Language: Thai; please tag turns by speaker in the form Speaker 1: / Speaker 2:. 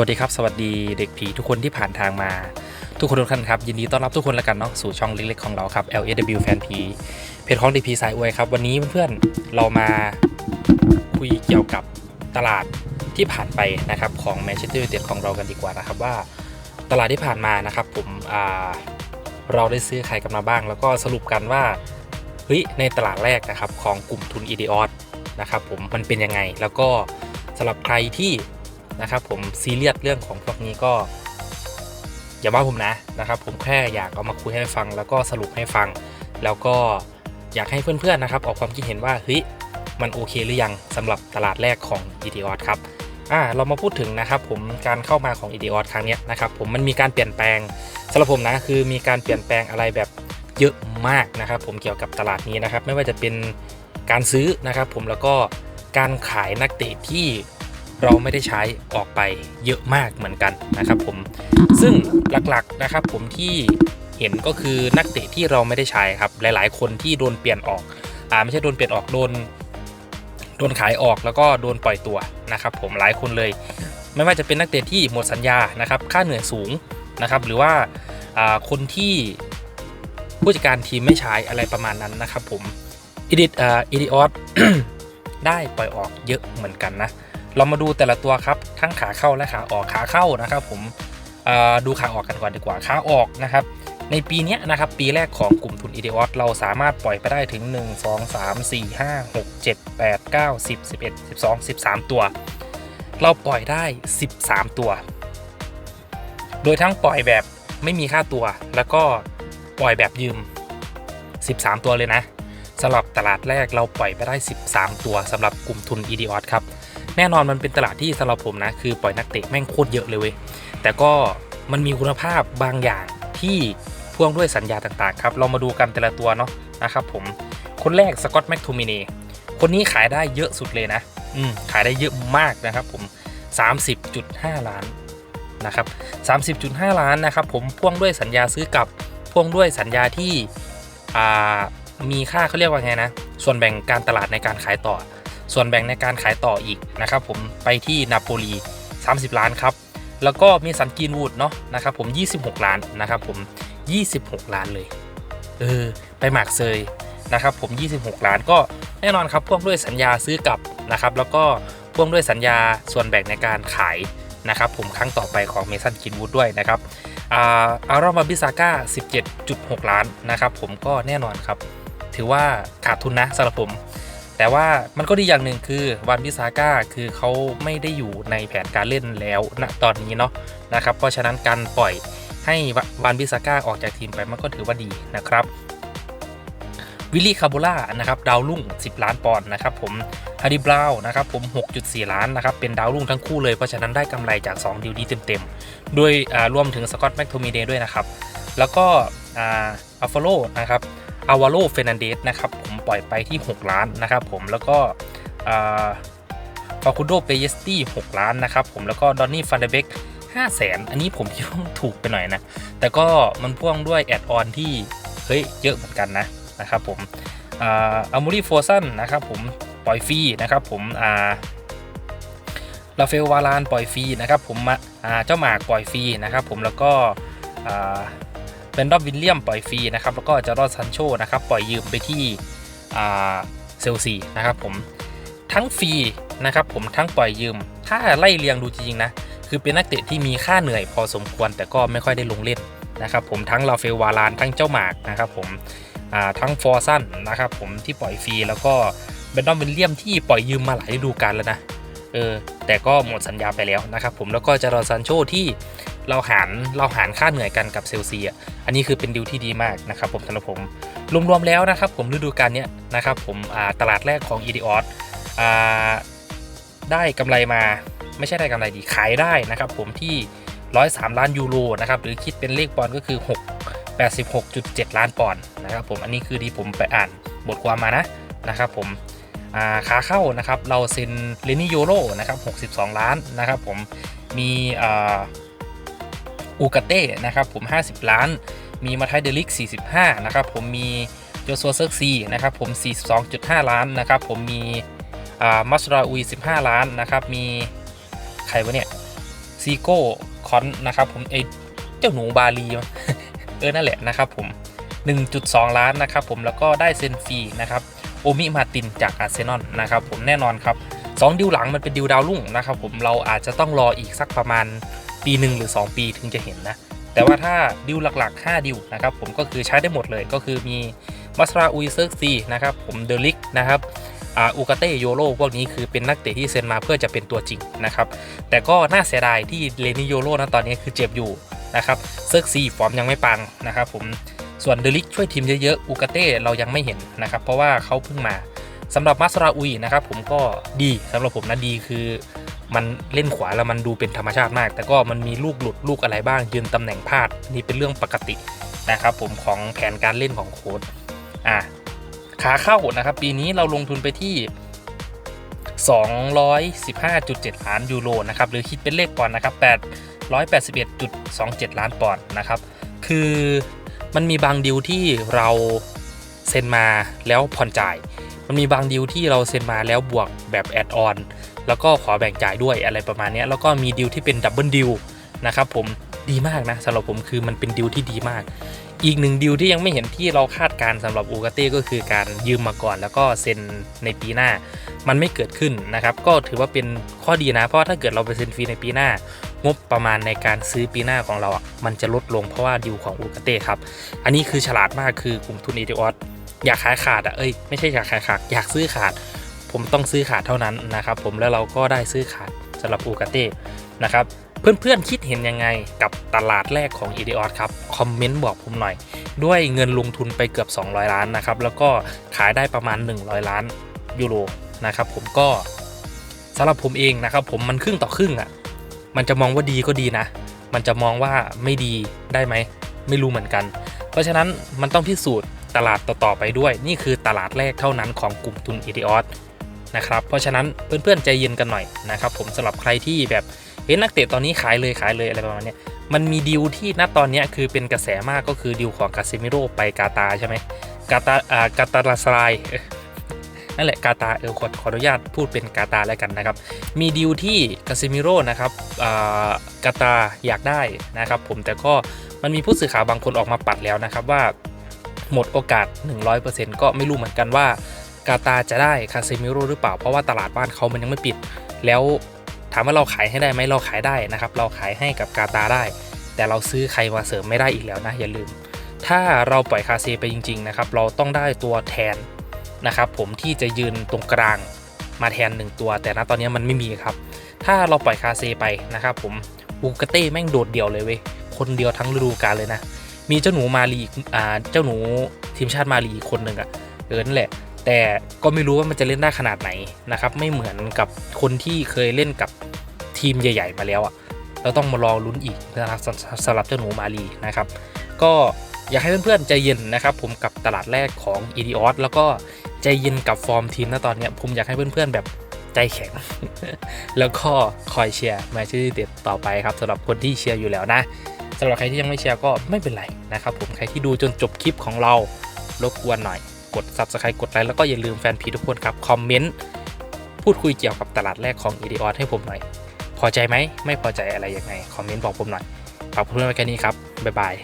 Speaker 1: วัสดีครับ สวัสดีเด็กผีทุกคนที่ผ่านทางมา ทุกคนทุกท่านครับ ยินดีต้อนรับทุกคนแล้วกันเนาะสู่ช่องเล็กๆของเราครับ LSW Fan P เพจของเด็กผีสายอวยครับ วันนี้เพื่อนๆเรามาคุยเกี่ยวกับตลาดที่ผ่านไปนะครับของแมนเชสเตอร์ยูไนเต็ดของเรากันดีกว่านะครับว่าตลาดที่ผ่านมานะครับผมเราได้ซื้อใครกันมาบ้าง แล้วก็สรุปกันว่าเฮ้ยในตลาดแรกนะครับของกลุ่มทุน e d i o s นะครับผมมันเป็นยังไงแล้วก็สำหรับใครที่ นะครับผมซีเรียสเรื่องของพวกนี้ก็ อย่าว่าผมนะนะครับ ผมแค่อยากเอามาคุยให้ฟัง แล้วก็สรุปให้ฟัง แล้วก็อยากให้เพื่อนๆนะครับ ออกความคิดเห็นว่าเฮ้ยมันโอเคหรือยังสำหรับตลาดแรกของ e d i o s ครับอ่าเรามาพูดถึงนะครับผมการเข้ามาของ e d i o s ครั้งนี้นะครับผมมันมีการเปลี่ยนแปลงสำหรับผมนะคือมีการเปลี่ยนแปลงอะไรแบบเยอะมากนะครับ ผมเกี่ยวกับตลาดนี้นะครับ ไม่ว่าจะเป็นการซื้อนะครับ ผมแล้วก็การขายนักเตะที่ เราไม่ได้ใช้ออกไปเยอะมากเหมือนกันนะครับผมซึ่งหลักๆนะครับผมที่เห็นก็คือนักเตะที่เราไม่ได้ใช้ครับหลายๆ คนที่โดนเปลี่ยนออกอ่าไม่ใช่โดนเปลี่ยนออกโดนโดนขายออกแล้วก็โดนปล่อยตัวนะครับผมหลายคนเลย ไม่ว่าจะเป็นนักเตะที่หมดสัญญานะครับค่าเหนื่อยสูงนะครับหรือว่าอ่าคนที่ผู้จัดการทีมไม่ใช้อะไรประมาณนั้นนะครับผมอีดิทอ่าอีดิออสได้ปล่อยออกเยอะเหมือนกันนะ เรามาดูแต่ละตัวครับทั้งขาเข้าและขาออกขาเข้านะครับ ผมดูขาออกกันก่อนดีกว่าขาออกนะครับ ในปีนี้นะครับปีแรกของกลุ่มทุน e d o s เราสามารถปล่อยไปได้ถึง 1 2 3 4 5 6 7 8 9 10 11 12 13 ตัว เราปล่อยได้ 13 ตัว โดยทั้งปล่อยแบบไม่มีค่าตัว แล้วก็ปล่อยแบบยืม 13 ตัวเลยนะสำหรับตลาดแรกเราปล่อยไปได้ 13 ตัวสำหรับกลุ่มทุน e d o s ครับ แน่นอนมันเป็นตลาดที่สำหรับผมนะ คือปล่อยนักเตะแม่งโคตรเยอะเลยเว้ยแต่ก็มันมีคุณภาพบางอย่างที่พ่วงด้วยสัญญาต่างๆครับ เรามาดูกันแต่ละตัวเนาะนะครับผมคนแรกสกอตแม็กทูมินีคนนี้ขายได้เยอะสุดเลยนะ อืมขายได้เยอะมากนะครับผม 30.5 ล้านนะครับ 30.5 ล้านนะครับผมพ่วงด้วยสัญญาซื้อกับพ่วงด้วยสัญญาที่มีค่าเขาเรียกว่าไงนะ ส่วนแบ่งการตลาดในการขายต่อ ส่วนแบ่งในการขายต่ออีกนะครับผมไปที่นาโปลี 30 ล้านครับ แล้วก็มีสันกินวูดเนาะนะครับผม 26 ล้านนะครับผม 26 ล้านเลย เออ ไปหมากเซยนะครับผม 26 ล้านก็แน่นอนครับพ่วงด้วยสัญญาซื้อกลับนะครับ แล้วก็พ่วงด้วยสัญญาส่วนแบ่งในการขายนะครับผมครั้งต่อไปของเมสันกินวูดด้วยนะครับอ่าอารอมาบิซาก้า 17.6 ล้านนะครับผมก็แน่นอนครับ ถือว่าขาดทุนนะสำหรับผม แต่ว่ามันก็ดีอย่างหนึ่งคือวันบิซาก้าคือเขาไม่ได้อยู่ในแผนการเล่นแล้วณตอนนี้เนาะนะครับ เพราะฉะนั้นการปล่อยให้วันบิซาก้าออกจากทีมไปมันก็ถือว่าดีนะครับวิลลี่คาโบล่านะครับดาวรุ่ง 10 ล้านปอนด์นะครับผมฮาริบราวนะครับผม 6.4 ล้านนะครับเป็นดาวรุ่งทั้งคู่เลย เพราะฉะนั้นได้กำไรจาก 2 ดีลนี้เต็มๆด้วยรวมถึงสกอตแมคโทมิเดด้วยนะครับ แล้วก็อาอัลฟาโลนะครับอาวาโลเฟรนันเดสนะครับผม ปล่อยไปที่ 6 ล้านนะครับผมแล้วก็ฟาคูโดเปเยสตี้6ล้านนะครับผมแล้วก็ดอนนี่ฟันเดเบก5แสนอันนี้ผมคิดว่าถูกไปหน่อยนะ แต่ก็มันพ่วงด้วยแอดออนที่ เฮ้ย เยอะเหมือนกันนะนะครับผมอัลมูรีโฟซันนะครับผมปล่อยฟรีนะครับผมลาเฟลวาลานปล่อยฟรีนะครับผมมาเจ้าหมากปล่อยฟรีนะครับผมแล้วก็เป็นดอบวิลเลียมปล่อยฟรีนะครับแล้วก็จารอดซันโชนะครับปล่อยยืมไปที่ เซลซีนะครับผมทั้งฟรีนะครับผมทั้งปล่อยยืม ถ้าไล่เรียงดูจริงๆนะ คือเป็นนักเตะที่มีค่าเหนื่อยพอสมควรแต่ก็ไม่ค่อยได้ลงเล่นนะครับผมทั้งลาเฟลวาลานทั้งเจ้าหมากนะครับผมทั้งฟอร์ซันนะครับผมที่ปล่อยฟรีแล้วก็เบนดอมวิลเลียมที่ปล่อยยืมมาหลายฤดูกาลแล้วนะเออแต่ก็หมดสัญญาไปแล้วนะครับผมแล้วก็จารอซันโชที่เราหารเราหารค่าเหนื่อยกันกับเซลซีอะอันนี้คือเป็นดิวที่ดีมากนะครับผมสำหรับผม รวมๆแล้วนะครับผมฤดูกาลนี้นะครับผมตลาดแรกของ e d o s ได้กำไรมาไม่ใช่ได้กำไรดีขายได้นะครับผมที่ 103 ล้านยูโรนะครับหรือคิดเป็นเลขปอนด์ก็คือ 6 86.7 ล้านปอนด์นะครับผมอันนี้คือที่ผมไปอ่านบทความมานะนะครับผมขาเข้านะครับเราเซ็นเลนิโยโรนะครับ62 ล้านนะครับผมมีอูกาเต้นะครับผม 50 ล้าน มีมาไทเดลิก 45 นะครับผมมีโจซัวเซิร์ซีนะครับผม 42.5 ล้านนะครับผมมีอ่ามัสราอุย 15 ล้านนะครับมีใครวะเนี่ยซีโก้คอนนะครับผมไอเจ้าหนูบาลีเออนั่นแหละนะครับผม 1.2 ล้านนะครับผมแล้วก็ได้เซนฟรีนะครับโอมิมาตินจากอาร์เซนอลนะครับผมแน่นอนครับสองดิวหลังมันเป็นดิวดาวรุ่งนะครับผมเราอาจจะต้องรออีกสักประมาณปีหนึ่งหรือ 2 ปีถึงจะเห็นนะ แต่ว่าถ้าดิวหลักๆ 5 ดิวนะครับผมก็คือใช้ได้หมดเลยก็คือมีมัสราอุยเซิร์กซีนะครับผมเดลิกนะครับอูกาเตโยโรพวกนี้คือเป็นนักเตะที่เซ็นมาเพื่อจะเป็นตัวจริงนะครับแต่ก็น่าเสียดายที่เลนิโยโรนะตอนนี้คือเจ็บอยู่นะครับเซิร์กซีฟอร์มยังไม่ปังนะครับผมส่วนเดลิกช่วยทีมเยอะๆอูกาเต้เรายังไม่เห็นนะครับเพราะว่าเขาเพิ่งมาสำหรับมัสราอุยนะครับผมก็ดีสำหรับผมนะดีคือ มันเล่นขวาแล้วมันดูเป็นธรรมชาติมาก แต่ก็มันมีลูกหลุดลูกอะไรบ้าง ยืนตำแหน่งพลาดนี่เป็นเรื่องปกตินะครับผมของแผนการเล่นของโค้ดอะขาเข้านะครับ ปีนี้เราลงทุนไปที่ 215.7 ล้านยูโรนะครับหรือคิดเป็นเลขปอนด์นะครับ881.27 ล้านปอนด์นะครับ คือมันมีบางดิวที่เราเซ็นมาแล้วผ่อนจ่าย มันมีบางดิวที่เราเซ็นมาแล้วบวกแบบแอดออนแล้วก็ขอแบ่งจ่ายด้วยอะไรประมาณนี้แล้วก็มีดิวที่เป็นดับเบิลดิวนะครับผมดีมากนะสำหรับผมคือมันเป็นดิวที่ดีมาก อีกหนึ่งดิวที่ยังไม่เห็นที่เราคาดการณ์สำหรับอูกาเต้ก็คือการยืมมาก่อน แล้วก็เซ็นในปีหน้า มันไม่เกิดขึ้นนะครับ ก็ถือว่าเป็นข้อดีนะ เพราะถ้าเกิดเราไปเซ็นฟรีในปีหน้างบประมาณในการซื้อปีหน้าของเราอะมันจะลดลงเพราะว่าดิวของอูกาเต้ครับ อันนี้คือฉลาดมากคือกลุ่มทุนเอเดออส อยากขายขาดอะเอ้ยไม่ใช่อยากขายขาดอยากซื้อขาด ผมต้องซื้อขาดเท่านั้นนะครับผมแล้วเราก็ได้ซื้อขาดสำหรับอูกาเต้นะครับเพื่อนๆคิดเห็นยังไงกับตลาดแรกของ e d o s ครับ คอมเมนต์บอกผมหน่อย ด้วยเงินลงทุนไปเกือบ 200 ล้านนะครับ แล้วก็ขายได้ประมาณ 100 ล้านยูโรนะครับผมก็สำหรับผมเองนะครับ ผมมันครึ่งต่อครึ่งอะ่ะมันจะมองว่าดีก็ดีนะ มันจะมองว่าไม่ดีได้ไหม ไม่รู้เหมือนกัน เพราะฉะนั้นมันต้องพิสูจน์ ตลาดต่อๆไปด้วย นี่คือตลาดแรกเท่านั้นของกลุ่มทุน e d o s นะครับเพราะฉะนั้นเพื่อนๆใจเย็นกันหน่อยนะครับผมสำหรับใครที่แบบเฮ้ยนักเตะตอนนี้ขายเลยขายเลยอะไรประมาณนี้มันมีดีลที่ณตอนนี้คือเป็นกระแสมากก็คือดีลของกาเซมิโร่ไปกาตาใช่ไหมกาตาอ่ากาตาราสไลนั่นแหละกาตาเออขอขออนุญาตพูดเป็นกาตาแล้วกันนะครับ มีดีลที่กาเซมิโร่นะครับอ่ากาตาอยากได้นะครับผมแต่ก็มันมีผู้สื่อข่าวบางคนออกมาปัดแล้วนะครับว่า หมดโอกาส 100%ก็ไม่รู้เหมือนกันว่ากาตาจะได้คาเซมิโร่หรือเปล่า เพราะว่าตลาดบ้านเขามันยังไม่ปิด แล้วถามว่าเราขายให้ได้ไหมเราขายได้นะครับ เราขายให้กับกาตาได้ แต่เราซื้อใครมาเสริมไม่ได้อีกแล้วนะอย่าลืม ถ้าเราปล่อยคาเซไปจริง ๆ นะครับ เราต้องได้ตัวแทนนะครับผมที่จะยืนตรงกลางมาแทนหนึ่งตัว แต่ณตอนนี้มันไม่มีครับ ถ้าเราปล่อยคาเซไปนะครับผมบูกาเต้แม่งโดดเดี่ยวเลยเว้ยคนเดียวทั้งฤดูกาลเลยนะ มีเจ้าหนูมาลีอีกอ่าเจ้าหนูทีมชาติมาลีอีกคนหนึ่งอะเออนั่นแหละ แต่ก็ไม่รู้ว่ามันจะเล่นได้ขนาดไหนนะครับ ไม่เหมือนกับคนที่เคยเล่นกับทีมใหญ่ ๆ มาแล้วอะ่ะเราต้องมารอลุ้นอีกนะครับสำสำหรับเจ้าหนูมาลีนะครับ ก็อยากให้เพื่อนๆใจเย็นนะครับ ผมกับตลาดแรกของ e d o s แล้วก็ใจเย็นกับฟอร์มทีมนะตอนนี้ผมอยากให้เพื่อนๆแบบใจแข็ง แล้วก็คอยเชียร์แมนเชสเตอร์เด็ดต่อไปครับสำหรับคนที่เชียร์อยู่แล้วนะ สำหรับใครที่ยังไม่แชร์ก็ไม่เป็นไรนะครับผมใครที่ดูจนจบคลิปของเรารบกวนหน่อย กด subscribe กดไลค์แล้วก็อย่าลืมแฟนพีทุกคนครับคอมเมนต์พูดคุยเกี่ยวกับตลาดแรกของอีดีออให้ผมหน่อย พอใจไหมไม่พอใจอะไรยังไงคอมเมนต์บอกผมหน่อยฝากเพื่อนไว้แค่นี้ครับบ๊ายบาย